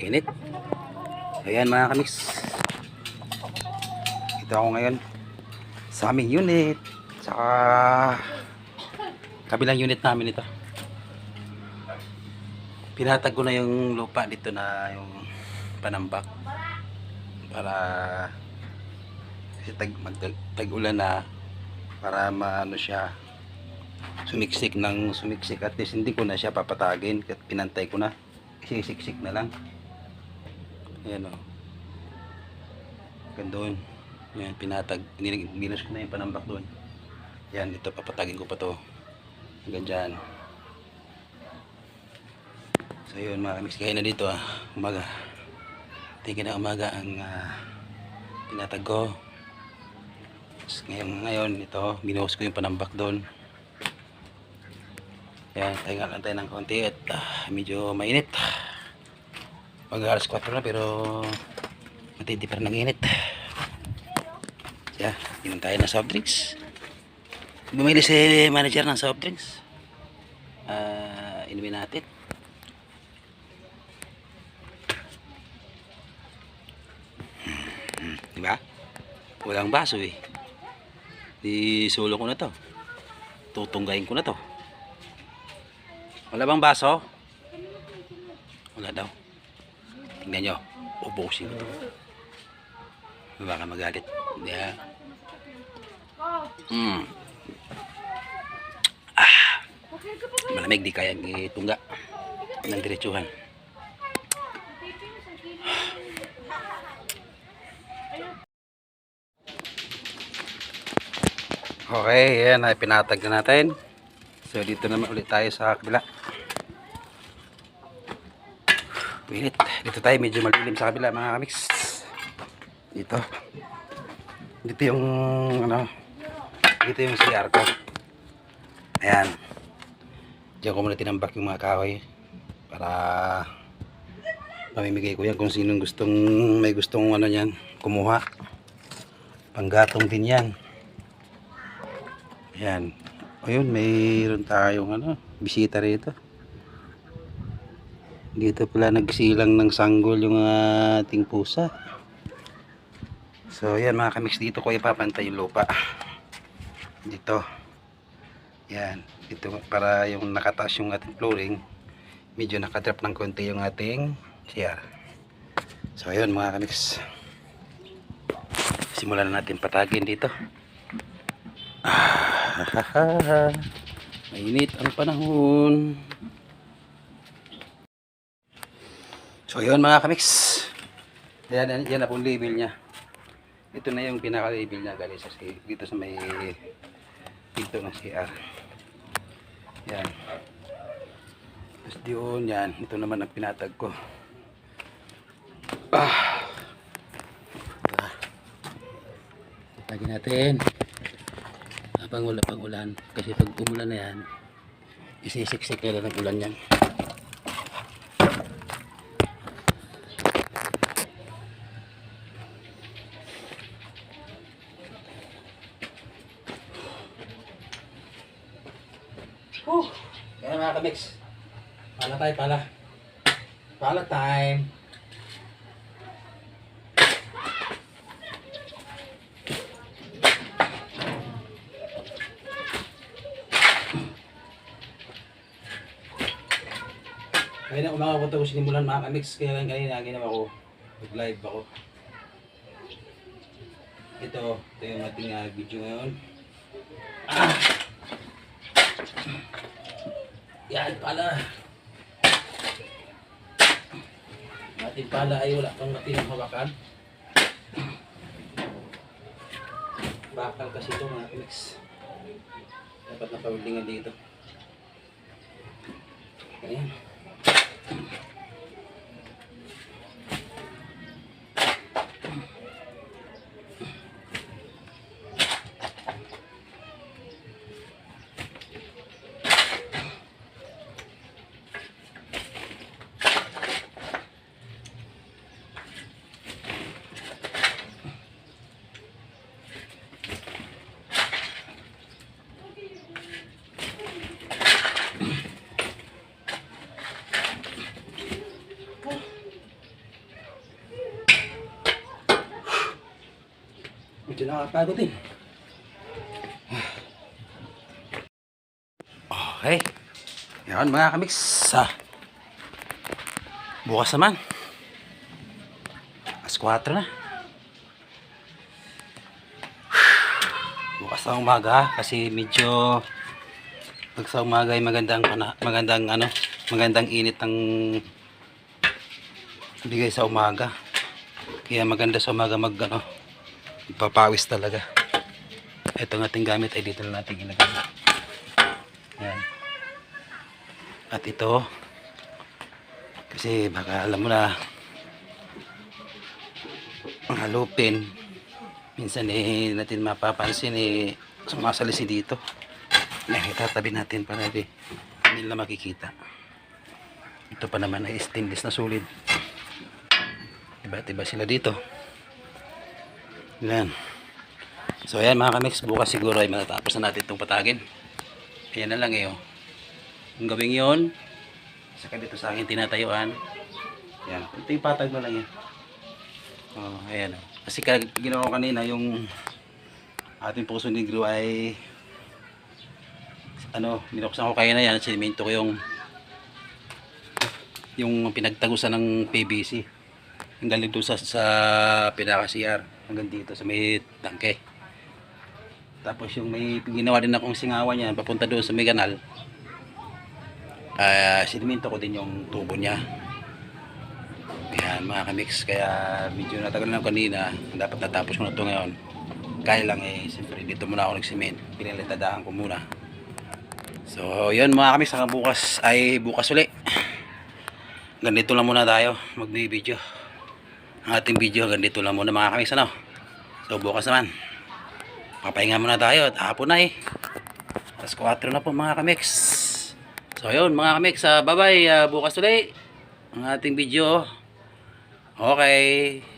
Init. Ayan mga kamiks. Ito ako ngayon sa aming unit. Saka kabilang unit namin ito. Pinatag ko na yung lupa dito na yung panambak para kasi tag, mag, tag-ulan na para maano siya sumiksik ng sumiksik. At least hindi ko na siya papatagin. At pinantay ko na. Isisiksik na lang. Ayan o hanggang doon yan pinatag. Ginas ko na yung panambak doon. Yan ito papatagin ko pa to. Hanggang dyan. So yun mga kamiks. Kaya na dito ah. Umaga. Tingin na umaga ang ah, pinatag ko. Ngayon, ngayon ito binuhos ko yung panambak doon yan, tayo lang tayo ng konti at ah, medyo mainit. Mag alas 4 na pero matindi pa rin ng init. Yeah, inom tayo ng soft drinks. Bumili si manager ng soft drinks. Ah, inumin natin. Hmm, Di ba? Walang baso eh. Di solo ko na to. Tutunggayin ko na to. Wala bang baso? Wala daw. Tingnan nyo. Ubusin ko ito. Baka magalit. Ha. Mm. Ah. Malamig di kaya itungga. Ng diretsuhan. Okay, yan. Ay, pinatag na natin. So, dito naman ulit tayo sa kabila. Minit. Dito tayo medyo malilim sa kabila mga kamiks. Dito. Dito yung ano. Dito yung CR ko. Ayan. Diyan ko muna tinambak yung mga kahoy. Para pamimigay ko yan kung sinong gustong may gustong ano yan kumuha. Panggatong din yan. Ayan. Ayun, mayroon tayong ano, bisita rito. Dito pala nagsilang ng sanggol yung ating pusa. So, yan mga kamix dito ko ipapantay yung lupa. Dito. Yan. Dito para yung nakataas yung ating flooring, medyo nakadrap ng konti yung ating CR. So, ayun mga kamix. Simulan na natin patagin dito. Mainit ang panahon. So yun mga kamiks. Yan, yan na pong label niya. Ito na yung pinaka-label niya si- dito sa may pinto ng CR. Yan. Tapos diyon yan. Ito naman ang pinatag ko. Ah. Ah. Lagyan natin habang wala pang ulan. Kasi pag umulan na yan isisiksik nila ng ulan yan. Whew. Kaya mga kamix. Pala tayo pala. Pala time Kaya na umaga ko ito sinimulan mga kamix. Kaya lang kanina ginawa ko. Nag-live ako. Ito. Ito yung ating ah, video ngayon. Ah! Yan pala. Ating pala ay wala pang matinang hawakan. Bakal kasi ito mga kamix. Dapat napawildingan dito. Ayan. Thank you. Medyo nakapagod din. Okay. Yan mga kamix. Ah. Bukas naman. Alas 4 na. Bukas na umaga kasi medyo pag sa umaga ay magandang magandang ano, magandang init ng bigay sa umaga. Kaya maganda sa umaga mag ano, papawis talaga. Ito ng ating gamit ay dito na natin ilagay. Yan. At ito, kasi baka alam mo na, mga lupin, minsan eh natin mapapansin eh sumasalisi dito. Yan, itatabi natin para di, hindi nila makikita. Ito pa naman ay stainless na sulit. Iba't iba sila dito. Yan. So ayan mga kamix, bukas siguro ay matatapos na natin itong patagin. Ayan na lang eh oh. Ang gawing yon saka dito sa akin tinatayuan. Yan. Ito yung patag na lang yan. Oh, ayan oh. Kasi ka, ginawa ko kanina yung ating puso negro ay ano, binuksan ko kaya na yan, sinimento ko yung yung pinagtagusan ng PVC hanggang dito sa, sa pinaka-CR hanggang dito sa may tangke. Tapos yung may ginawa din akong singawan niya papunta doon sa may kanal uh, sinimento ko din yung tubo niya. Yan mga kamix kaya medyo natagal na kanina dapat natapos ko na ito ngayon. Kaya lang eh siyempre dito muna ako nagsimen pinalitadahan ko muna. So yun mga kamix hanggang bukas ay bukas uli. Ganito lang muna tayo mag-video ang ating video ganito lang muna mga kamix ano? So bukas naman. Papahinga muna tayo at hapon na eh. Alas 4 na po mga kamix so yun mga kamix uh, bye bye uh, bukas ulit. Ang ating video okay